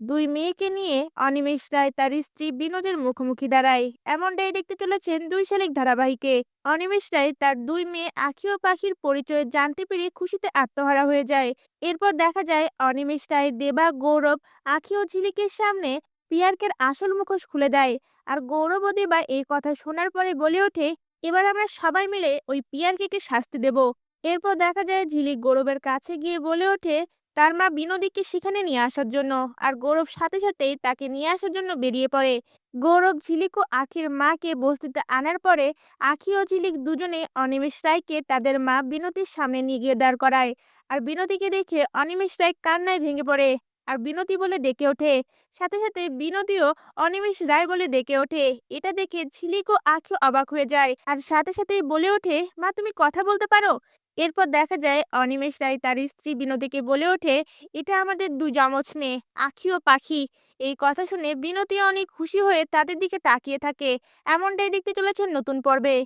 দুই মেয়েকে নিয়ে অনিমেষ রায় তার স্ত্রী বিনোদের মুখোমুখি দাঁড়ায়। এমনটাই দেখতে চলেছেন দুই শালিক ধারাবাহিকে। অনিমেষ রায় তার দুই মেয়ে আখি ও পাখির পরিচয় জানতে পেরে খুশিতে আত্মহারা হয়ে যায়। এরপর দেখা যায় অনিমেষ রায় দেবা, গৌরব, আখি ও ঝিলিকের সামনে পিয়ারকের আসল মুখোশ খুলে দেয়। আর গৌরব ও দেবা এই কথা শোনার পরে বলে ওঠে, এবার আমরা সবাই মিলে ওই পিয়ারকে শাস্তি দেব। এরপর দেখা যায় ঝিলিক গৌরবের কাছে গিয়ে বলে ওঠে তার মা বিনোদীকে সেখানে নিয়ে আসার জন্য আর গৌরব সাথে সাথেই তাকে নিয়ে আসার জন্য বেরিয়ে পড়ে। গৌরব ঝিলিক ও আখির মাকে বস্তিতে আনার পরে আখি ও ঝিলিক দুজনে অনিমেষ রায়কে তাদের মা বিনতির সামনে নিয়ে গিয়ে দাঁড় করায়। আর বিনতিকে দেখে অনিমেষ রায় কান্নায় ভেঙে পড়ে। আর বিনতি বলে ডেকে ওঠে। সাথে সাথে বিনোদীও অনিমেষ রায় বলে ডেকে ওঠে। এটা দেখে ঝিলিক ও আখি অবাক হয়ে যায়। আর সাথে সাথেই বলে ওঠে, মা, তুমি কথা বলতে পারো? এরপর দেখা যায় অনিমেষ রায় তার স্ত্রী বিনোদীকে বলে ওঠে, এটা আমাদের দু যমজ মেয়ে, আখি ও পাখি। এই কথা শুনে বিনতি অনেক খুশি হয়ে তাদের দিকে তাকিয়ে থাকে। এমনটাই দেখতে চলেছেন নতুন পর্বে।